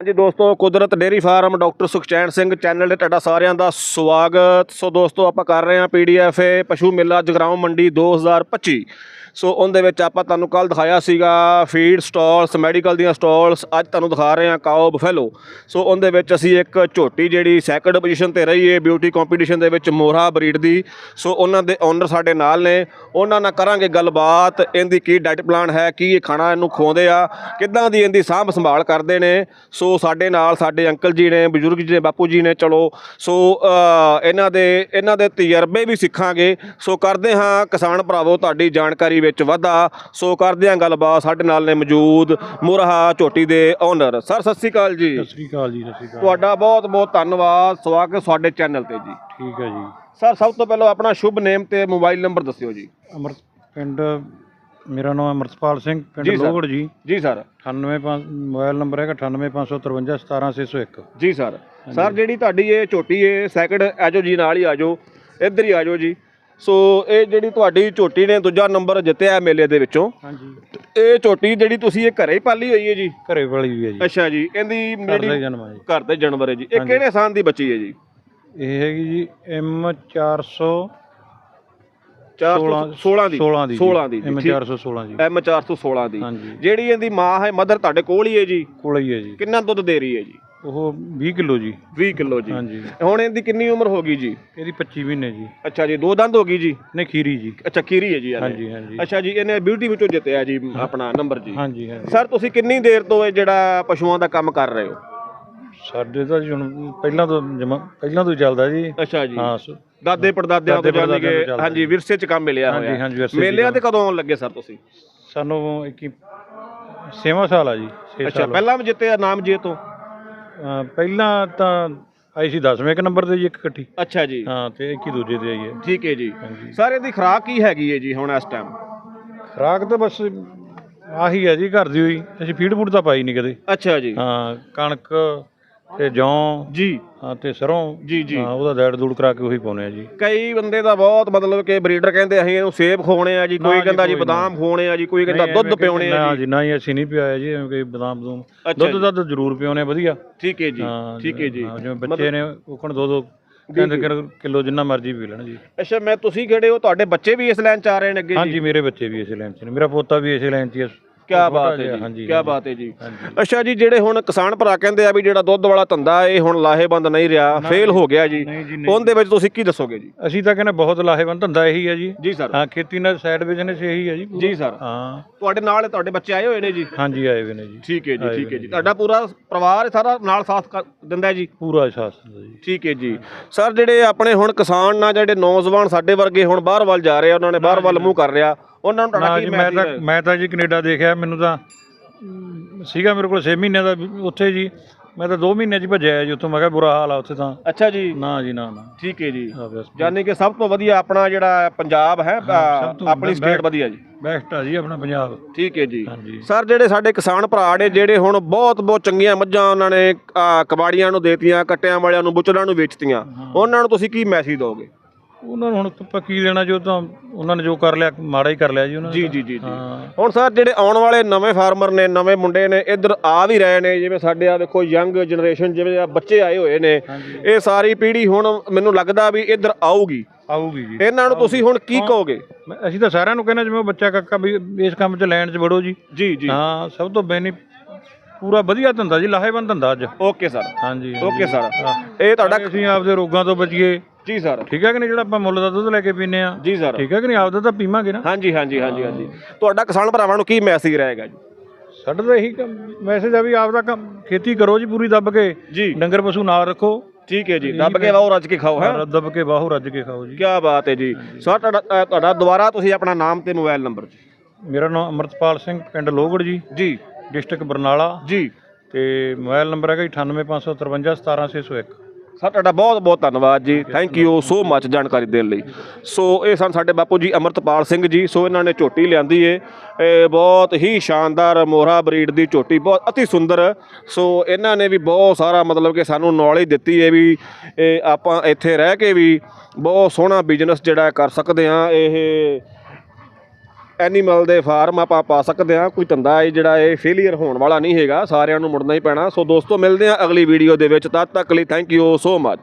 ਹਾਂਜੀ ਦੋਸਤੋ, Kudrat dairy farm doctor Sukhchain Singh channel ਤੇ ਤੁਹਾਡਾ ਸਾਰਿਆਂ ਦਾ ਸਵਾਗਤ। ਸੋ ਦੋਸਤੋ, ਆਪਾਂ ਕਰ ਰਹੇ ਹਾਂ ਪੀਡੀਐਫ ਪਸ਼ੂ ਮੇਲਾ ਜਗਰਾਉਂ ਮੰਡੀ 2025 ਸੋ ਉਹਦੇ ਵਿੱਚ ਆਪਾਂ ਤੁਹਾਨੂੰ ਕੱਲ ਦਿਖਾਇਆ ਸੀਗਾ ਫੀਡ ਸਟਾਲਸ ਮੈਡੀਕਲ ਦੀਆਂ ਸਟਾਲਸ ਅੱਜ ਤੁਹਾਨੂੰ ਦਿਖਾ ਰਹੇ ਹਾਂ ਕਾਓ ਬਫੈਲੋ ਸੋ ਉਹਦੇ ਵਿੱਚ ਅਸੀਂ ਇੱਕ ਝੋਟੀ ਜਿਹੜੀ ਸੈਕੰਡ ਪੋਜੀਸ਼ਨ ਤੇ ਰਹੀ ਹੈ ਬਿਊਟੀ ਕੰਪੀਟੀਸ਼ਨ ਦੇ ਵਿੱਚ ਮੋਹਰਾ ਬਰੀਡ ਦੀ। ਸੋ ਉਹਨਾਂ ਦੇ ਓਨਰ ਸਾਡੇ ਨਾਲ ਨੇ। ਉਹਨਾਂ ਨਾਲ ਕਰਾਂਗੇ ਗੱਲਬਾਤ। ਇਹਦੀ ਕੀ ਡਾਈਟ ਪਲਾਨ ਹੈ, ਕੀ ਇਹ ਖਾਣਾ ਇਹਨੂੰ ਖਵਾਉਂਦੇ ਆ, ਕਿੱਦਾਂ ਦੀ ਇਹਦੀ ਸਾਂਭ ਸੰਭਾਲ ਕਰਦੇ ਨੇ। ਸੋ ਸਾਡੇ ਨਾਲ ਸਾਡੇ ਅੰਕਲ ਜੀ ਨੇ, ਬਜ਼ੁਰਗ ਜੀ ਨੇ, ਬਾਪੂ ਜੀ ਨੇ, ਚਲੋ। ਸੋ ਇਹਨਾਂ ਦੇ ਇਹਨਾਂ ਦੇ ਤਜਰਬੇ ਵੀ ਸਿੱਖਾਂਗੇ। ਸੋ ਕਰਦੇ ਹਾਂ ਕਿਸਾਨ ਭਰਾਵੋ, ਤੁਹਾਡੀ ਜਾਣਕਾਰੀ ਵਿੱਚ ਵਾਧਾ। ਸੋ ਕਰਦੇ ਹਾਂ ਗੱਲਬਾਤ। ਸਾਡੇ ਨਾਲ ਨੇ ਮੌਜੂਦ ਮੁਰਹਾ ਝੋਟੀ ਦੇ ਓਨਰ ਸਰ ਸਤਿ ਸ਼੍ਰੀ ਅਕਾਲ ਜੀ। ਸਤਿ ਸ੍ਰੀ ਅਕਾਲ ਜੀ ਸਤਿ ਸ੍ਰੀ ਅਕਾਲ। ਤੁਹਾਡਾ ਬਹੁਤ ਬਹੁਤ ਧੰਨਵਾਦ। ਸਵਾਗਤ ਤੁਹਾਡੇ ਚੈਨਲ ਤੇ ਜੀ। ਠੀਕ ਹੈ ਜੀ। ਸਰ ਸਭ ਤੋਂ ਪਹਿਲਾਂ ਆਪਣਾ ਸ਼ੁਭ ਨੇਮ ਤੇ ਮੋਬਾਈਲ ਨੰਬਰ ਦੱਸਿਓ ਜੀ। ਅਮਰਤ ਪਿੰਡ ਮੇਰਾ ਨਾਮ ਅਮਰਤਪਾਲ ਸਿੰਘ ਪਿੰਡ ਜੀ ਸਰ। ਲੋਹਗੜ ਜੀ। ਜੀ ਸਰ 98 ਮੋਬਾਈਲ ਨੰਬਰ ਹੈਗਾ 98553 17601 ਜੀ ਸਰ ਸਰ ਜਿਹੜੀ ਤੁਹਾਡੀ ਇਹ ਝੋਟੀ ਹੈ ਸੈਕਿੰਡ ਆਜੋ ਜੀ ਨਾਲ ਹੀ ਆਜੋ। ਇੱਧਰ ਹੀ ਆਜੋ ਜੀ। ਸੋ ਇਹ ਜਿਹੜੀ ਤੁਹਾਡੀ ਝੋਟੀ ਨੇ ਦੂਜਾ ਨੰਬਰ ਜਿੱਤਿਆ ਮੇਲੇ ਦੇ ਵਿੱਚੋਂ। ਹਾਂਜੀ। ਇਹ ਝੋਟੀ ਜਿਹੜੀ ਤੁਸੀਂ ਇਹ ਘਰੇ ਹੀ ਪਾਲੀ ਹੋਈ ਹੈ ਜੀ? ਘਰੇ ਵਾਲੀ ਵੀ ਹੈ ਜੀ। ਅੱਛਾ ਜੀ ਇਹਦੀ ਜਨਮ ਹੈ ਜੀ। ਘਰ ਦੇ ਜਾਨਵਰ ਹੈ ਜੀ। ਇਹ ਕਿਹੜੇ ਸਾਲ ਦੀ ਬੱਚੀ ਹੈ ਜੀ? ਇਹ ਹੈਗੀ ਜੀ M 400 416 ਦੀ। 16 ਦੀ 16 ਦੀ M ਜੀ। 416 ਜੀ M 416 ਦੀ। ਜਿਹੜੀ ਇਹਦੀ ਮਾਂ ਹੈ ਮਦਰ ਤੁਹਾਡੇ ਕੋਲ ਹੀ ਹੈ ਜੀ? ਕੋਲ ਹੀ ਹੈ ਜੀ। ਕਿੰਨਾ ਦੁੱਧ ਦੇ ਰਹੀ ਹੈ ਜੀ? ਉਹ 20 ਕਿਲੋ ਜੀ। 20 ਕਿਲੋ ਜੀ। ਹਾਂਜੀ। ਹੁਣ ਇਹਦੀ ਕਿੰਨੀ ਉਮਰ ਹੋ ਗਈ ਜੀ? ਇਹਦੀ 25 ਮਹੀਨੇ ਜੀ। ਅੱਛਾ ਜੀ ਦੋ ਦੰਦ ਹੋ ਗਈ ਜੀ? ਨਹੀਂ ਖੀਰੀ ਜੀ। ਅੱਛਾ ਖੀਰੀ ਹੈ ਜੀ ਇਹਨੇ। ਹਾਂਜੀ ਹਾਂਜੀ। ਅੱਛਾ ਜੀ ਇਹਨੇ ਬਿਊਟੀ ਵਿੱਚੋਂ ਜਿੱਤਿਆ ਜੀ ਆਪਣਾ ਨੰਬਰ ਜੀ। ਹਾਂਜੀ ਹਾਂਜੀ। ਸਰ ਤੁਸੀਂ ਕਿੰਨੀ ਦੇਰ ਤੋਂ ਇਹ ਜਿਹੜਾ ਪਸ਼ੂਆਂ ਦਾ ਕੰਮ ਕਰ ਰਹੇ ਹੋ? ਸਾਡੇ ਤਾਂ ਜੀ ਹੁਣ ਪਹਿਲਾਂ ਤੋਂ ਜਮਾਂ- ਪਹਿਲਾਂ ਤੋਂ ਹੀ ਚੱਲਦਾ ਜੀ। ਅੱਛਾ ਜੀ। ਹਾਂ ਸ- ਦਾਦੇ ਪੜਦਾਦਿਆਂ ਤੋਂ ਦਾਦੇ ਜਾਨੀ ਪੜਦਾਦਿਆਂ ਤੋਂ ਕਿ ਚੱਲਦਾ ਹਾਂਜੀ ਵਿਰਸੇ 'ਚ ਕੰਮ ਮਿਲਿਆ ਹਾਂਜੀ, ਹੋਇਆ। ਹਾਂਜੀ, ਵਿਰਸੇ 'ਚ ਮੇਲਿਆਂ ਤੇ। ਕਦੋਂ ਆਉਣ ਲੱਗੇ ਸਰ ਤੁਸੀਂ? ਸਾਨੂੰ 21 ਛੇਵਾਂ ਸਾਲ ਆ ਜੀ 6 ਅੱਛਾ ਸਾਲ ਪਹਿਲਾਂ ਵੀ ਜਿੱਤੇ ਨਾਮ ਜੇ ਤੋਂ? ਅਹ ਪਹਿਲਾਂ ਤਾਂ ਆਈ ਸੀ 10ਵੇਂ ਇੱਕ ਨੰਬਰ ਤੇ ਜੀ ਇੱਕ ਇਕੱਠੀ। ਅੱਛਾ ਜੀ। ਹਾਂ ਤੇ 21 ਦੂਜੇ ਤੇ ਆਈ ਹੈ। ਠੀਕ ਹੈ ਜੀ। ਹਾਂਜੀ। ਸਰ ਇਹਦੀ ਖੁਰਾਕ ਕੀ ਹੈਗੀ ਹੈ ਜੀ ਹੁਣ ਇਸ ਟਾਈਮ ਖਰਾਕ ਤਾਂ ਬਸ ਆਹੀ ਹੈ ਜੀ ਘਰ ਦੀ ਹੋਈ। ਅਸੀਂ ਫੀਡ ਫੂਡ ਤਾਂ ਪਾਈ ਨਹੀਂ ਕਦੇ। ਅੱਛਾ ਜੀ। ਹਾਂ ਕਣਕ ਤੇ ਜੌਂ? ਜੀ। ਹਾਂ ਤੇ ਸਰੋਂ? ਜੀ ਜੀ। ਹਾਂ ਉਹਦਾ ਦੈੜ ਦੂੜ ਕਰਾ ਕੇ ਉਹੀ ਪਾਉਨੇ ਆ ਜੀ। ਕਈ ਬੰਦੇ ਦਾ ਬਹੁਤ ਮਤਲਬ ਕਿ ਬਰੀਡਰ ਕਹਿੰਦੇ ਅਸੀਂ ਇਹਨੂੰ ਸੇਬ ਖਵਾਉਣੇ ਆ ਜੀ ਕੋਈ ਕਹਿੰਦਾ ਜੀ ਬਦਾਮ ਖਵਾਉਣੇ ਆ ਜੀ ਕੋਈ ਕਹਿੰਦਾ ਨਹੀਂ, ਦੁੱਧ ਪਿਉਣੇ ਆ ਨਾ ਜੀ। ਜੀ ਨਾ ਹੀ ਅਸੀਂ ਨਹੀਂ ਪਿਆਇਆ ਜੀ ਐਵੇਂ ਕੋਈ ਬਦਾਮ ਬਦੂਮ। ਦੁੱਧ ਦਾ ਤਾਂ ਜ਼ਰੂਰ ਪਿਉਨੇ ਵਧੀਆ। ਠੀਕ ਹੈ ਜੀ ਠੀਕ ਹੈ ਜੀ। ਜਿਵੇਂ ਬੱਚੇ ਨੇ ਉਹ ਕੋਣ ਦੋ ਦੋ ਕਹਿੰਦੇ ਕਿਲੋ ਜਿੰਨਾ ਮਰਜ਼ੀ ਪੀ ਲੈਣ ਜੀ। ਅੱਛਾ ਮੈਂ ਤੁਸੀਂ ਕਿਹੜੇ ਹੋ? ਤੁਹਾਡੇ ਬੱਚੇ ਵੀ ਇਸ ਲਾਈਨ ਚ ਆ ਰਹੇ ਨੇ ਅੱਗੇ ਜੀ? ਹਾਂਜੀ ਮੇਰੇ ਬੱਚੇ ਵੀ ਇਸੇ ਲਾਈਨ 'ਚ ਨੇ ਮੇਰਾ ਪੋਤਾ ਵੀ ਇਸੇ ਲਾਈਨ 'ਚ ਹੀ ਹੈ ਕੀ ਬਾਤ ਹੈ ਜੀ ਹਾਂਜੀ ਕੀ ਬਾਤ ਹੈ ਜੀ। ਅੱਛਾ ਜੀ ਜਿਹੜੇ ਹੁਣ ਕਿਸਾਨ ਭਰਾ ਕਹਿੰਦੇ ਆ ਵੀ ਜਿਹੜਾ ਦੁੱਧ ਵਾਲਾ ਧੰਦਾ ਇਹ ਹੁਣ ਲਾਹੇਬੰਦ ਨਹੀਂ ਰਿਹਾ ਫੇਲ ਹੋ ਗਿਆ ਜੀ। ਉਹਦੇ ਵਿੱਚ ਤੁਸੀਂ ਕੀ ਦੱਸੋਗੇ ਜੀ? ਅਸੀਂ ਤਾਂ ਕਹਿੰਦੇ ਬਹੁਤ ਲਾਹੇਵੰਦ ਧੰਦਾ ਇਹੀ ਹੈ ਜੀ। ਜੀ ਸਰ। ਹਾਂ ਖੇਤੀ ਨਾਲ ਸਾਈਡ ਬਿਜ਼ਨਸ ਇਹੀ ਹੈ ਜੀ। ਜੀ ਸਰ। ਹਾਂ। ਤੁਹਾਡੇ ਨਾਲ ਤੁਹਾਡੇ ਬੱਚੇ ਆਏ ਹੋਏ ਨੇ ਜੀ? ਹਾਂਜੀ ਆਏ ਹੋਏ ਨੇ ਜੀ। ਠੀਕ ਹੈ ਜੀ ਠੀਕ ਹੈ ਜੀ। ਤੁਹਾਡਾ ਪੂਰਾ ਪਰਿਵਾਰ ਸਾਰਾ ਨਾਲ ਸਾਥ ਦਿੰਦਾ ਜੀ? ਪੂਰਾ ਅਹਿਸਾਸ ਹੁੰਦਾ ਜੀ। ਠੀਕ ਹੈ ਜੀ। ਸਰ ਜਿਹੜੇ ਆਪਣੇ ਹੁਣ ਕਿਸਾਨ ਨਾਲ ਜਿਹੜੇ ਨੌਜਵਾਨ ਸਾਡੇ ਵਰਗੇ ਹੁਣ ਬਾਹਰ ਵੱਲ ਜਾ ਰਹੇ ਆ ਉਹਨਾਂ ਨੇ ਬਾਹਰ ਵੱਲ ਮੂੰਹ ਕਰ ਰਿਹਾ। ਉਹਨਾਂ ਨੂੰ ਤੁਹਾਡਾ ਨਾ ਕੀ ਜੀ ਮੈਂ ਤਾਂ ਮੈਂ ਤਾਂ ਜੀ ਕੈਨੇਡਾ ਦੇਖਿਆ ਮੈਨੂੰ ਤਾਂ ਅਮ, ਸੀਗਾ ਮੇਰੇ ਕੋਲ 6 ਮਹੀਨੇ ਦਾ ਵੀ ਉੱਥੇ ਜੀ। ਮੈਂ ਤਾਂ 2 ਮਹੀਨੇ 'ਚ ਹੀ ਭੱਜਿਆ ਜੀ ਉੱਥੋਂ ਮੈਂ ਕਿਹਾ ਬੁਰਾ ਹਾਲ ਆ ਉੱਥੇ ਤਾਂ। ਅੱਛਾ ਜੀ। ਨਾ ਜੀ ਨਾ ਨਾ। ਠੀਕ ਹੈ ਜੀ। ਬਸ ਯਾਨੀ ਕਿ ਸਭ ਤੋਂ ਵਧੀਆ ਆਪਣਾ ਜਿਹੜਾ ਪੰਜਾਬ ਹੈ ਅ, ਸਭ ਤੋਂ ਆਪਣੀ। ਸਟੇਟ ਵਧੀਆ ਜੀ। ਬੈਸਟ ਆ ਜੀ ਆਪਣਾ ਪੰਜਾਬ। ਠੀਕ ਹੈ ਜੀ। ਹਾਂਜੀ ਸਰ ਜਿਹੜੇ ਸਾਡੇ ਕਿਸਾਨ ਭਰਾ ਨੇ ਜਿਹੜੇ ਹੁਣ ਬਹੁਤ ਬਹੁਤ ਚੰਗੀਆਂ ਮੱਝਾਂ ਉਹਨਾਂ ਨੇ ਕਬਾੜੀਆਂ ਨੂੰ ਦੇਤੀਆਂ ਕੱਟਿਆਂ ਵਾਲਿਆਂ ਨੂੰ ਬੁੱਚੜਾਂ ਨੂੰ ਵੇਚਤੀਆਂ ਉਹਨਾਂ ਨੂੰ ਤੁਸੀਂ ਕੀ ਮੈਸੇਜ ਦੋਗੇ ਉਹਨਾਂ ਨੂੰ ਹੁਣ ਆਪਾਂ ਕੀ ਲੈਣਾ ਜੋ ਤਾਂ ਉਹਨਾਂ ਨੇ ਜੋ ਕਰ ਲਿਆ ਮਾੜਾ ਹੀ ਕਰ ਲਿਆ ਜੀ ਉਹਨਾਂ ਨੇ ਜੀ। ਜੀ ਜੀ ਜੀ। ਹਾਂ। ਹੁਣ ਸਰ ਜਿਹੜੇ ਆਉਣ ਵਾਲੇ ਨਵੇਂ ਫਾਰਮਰ ਨੇ ਨਵੇਂ ਮੁੰਡੇ ਨੇ ਇੱਧਰ ਆ ਵੀ ਰਹੇ ਨੇ ਜਿਵੇਂ ਸਾਡੇ ਆ ਵੇਖੋ ਯੰਗ ਜਨਰੇਸ਼ਨ ਜਿਵੇਂ ਆ ਬੱਚੇ ਆਏ ਹੋਏ ਨੇ ਹਾਂਜੀ। ਇਹ ਸਾਰੀ ਪੀੜ੍ਹੀ ਹੁਣ ਮੈਨੂੰ ਲੱਗਦਾ ਵੀ ਇੱਧਰ ਆਊਗੀ। ਆਊਗੀ ਜੀ। ਇਹਨਾਂ ਨੂੰ ਤੁਸੀਂ ਹੁਣ ਕੀ ਕਹੋਗੇ? ਮੈਂ- ਅਸੀਂ ਤਾਂ ਸਾਰਿਆਂ ਨੂੰ ਕਹਿੰਦੇ ਜਿਵੇਂ ਉਹ ਬੱਚਾ ਕਾਕਾ ਵੀ ਇਸ ਕੰਮ 'ਚ ਲੈਣ 'ਚ ਵੜੋ ਜੀ। ਜੀ ਜੀ। ਹਾਂ ਸਭ ਤੋਂ ਬੈਨੀ ਪੂਰਾ ਵਧੀਆ ਧੰਦਾ ਜੀ ਲਾਹੇਵੰਦ ਧੰਦਾ ਅੱਜ। Okay sir. ਹਾਂਜੀ ਓਕੇ ਸਰ। ਇਹ ਤੁਹਾਡਾ ਅਸੀਂ ਆਪਦੇ ਰੋਗਾਂ ਤੋਂ ਬਚੀਏ। ਜੀ ਸਰ। ਠੀਕ ਹੈ ਕਿ ਨਹੀਂ ਜਿਹੜਾ ਆਪਾਂ ਮੁੱਲ ਦਾ ਦੁੱਧ ਲੈ ਕੇ ਪੀਨੇ ਆ ਜੀ ਸਰ। ਠੀਕ ਹੈ ਕਿ ਨਹੀਂ? ਆਪਦਾ ਤਾਂ ਪੀਵਾਂਗੇ ਨਾ। ਹਾਂਜੀ ਹਾਂਜੀ ਹਾਂਜੀ ਹਾਂਜੀ। ਤੁਹਾਡਾ ਕਿਸਾਨ ਭਰਾਵਾਂ ਨੂੰ ਕੀ ਮੈਸੇਜ ਰਹੇਗਾ ਜੀ? ਸਾਡਾ ਤਾਂ ਇਹੀ ਮੈਸੇਜ ਆ ਵੀ ਆਪਦਾ ਕੰਮ ਖੇਤੀ ਕਰੋ ਜੀ ਪੂਰੀ ਦੱਬ ਕੇ। ਜੀ। ਡੰਗਰ ਪਸ਼ੂ ਨਾਲ ਰੱਖੋ। ਠੀਕ ਹੈ ਜੀ। ਦੱਬ ਕੇ ਵਾਓ ਰੱਜ ਕੇ ਖਾਓ ਹੈ? ਦੱਬ ਕੇ ਬਾਹੂ ਰੱਜ ਕੇ ਖਾਓ ਜੀ। ਕੀ ਬਾਤ ਹੈ ਜੀ। ਸਰ ਤੁਹਾਡਾ ਤੁਹਾਡਾ ਦੁਬਾਰਾ ਤੁਸੀਂ ਆਪਣਾ ਨਾਮ ਤੇ ਮੋਬਾਈਲ ਨੰਬਰ ਜੀ। ਮੇਰਾ ਨਾਮ ਅਮਰਤਪਾਲ ਸਿੰਘ ਪਿੰਡ ਲੋਹਗੜ ਜੀ। ਜੀ। ਡਿਸਟ੍ਰਿਕਟ ਬਰਨਾਲਾ। ਜੀ। ਤੇ ਮੋਬਾਈਲ ਨੰਬਰ ਹੈਗਾ 98553 17601 ਸਰ, ਤੁਹਾਡਾ ਬਹੁਤ ਬਹੁਤ ਧੰਨਵਾਦ ਜੀ। ਥੈਂਕ ਯੂ ਸੋ ਮੱਚ ਜਾਣਕਾਰੀ ਦੇਣ ਲਈ। ਸੋ ਇਹ ਸਨ ਸਾਡੇ ਬਾਪੂ ਜੀ ਅਮਰਤਪਾਲ ਸਿੰਘ ਜੀ। ਸੋ ਇਹਨਾਂ ਨੇ ਝੋਟੀ ਲਿਆਂਦੀ ਏ। ਇਹ ਬਹੁਤ ਹੀ ਸ਼ਾਨਦਾਰ ਮੋਹਰਾ ਬਰੀਡ ਦੀ ਝੋਟੀ। ਬਹੁਤ ਅਤੀ ਸੁੰਦਰ। ਸੋ ਇਹਨਾਂ ਨੇ ਵੀ ਬਹੁਤ ਸਾਰਾ ਮਤਲਬ ਕਿ ਸਾਨੂੰ ਨੌਲੇਜ ਦਿੱਤੀ ਹੈ ਵੀ ਇਹ ਆਪਾਂ ਇੱਥੇ ਰਹਿ ਕੇ ਵੀ ਬਹੁਤ ਸੋਹਣਾ ਬਿਜ਼ਨਸ ਜਿਹੜਾ ਕਰ ਸਕਦੇ ਹਾਂ। ਇਹ ਐਨੀਮਲ ਦੇ ਫਾਰਮ ਆਪਾਂ ਪਾ ਸਕਦੇ ਹਾਂ। ਕੋਈ ਧੰਦਾ ਇਹ ਜਿਹੜਾ ਇਹ ਫੇਲੀਅਰ ਹੋਣ ਵਾਲਾ ਨਹੀਂ ਹੈਗਾ। ਸਾਰਿਆਂ ਨੂੰ ਮੁੜਨਾ ਹੀ ਪੈਣਾ। ਸੋ ਦੋਸਤੋ, ਮਿਲਦੇ ਹਾਂ ਅਗਲੀ ਵੀਡੀਓ ਦੇ ਵਿੱਚ। ਤਦ ਤੱਕ ਲਈ ਥੈਂਕ ਯੂ ਸੋ ਮੱਚ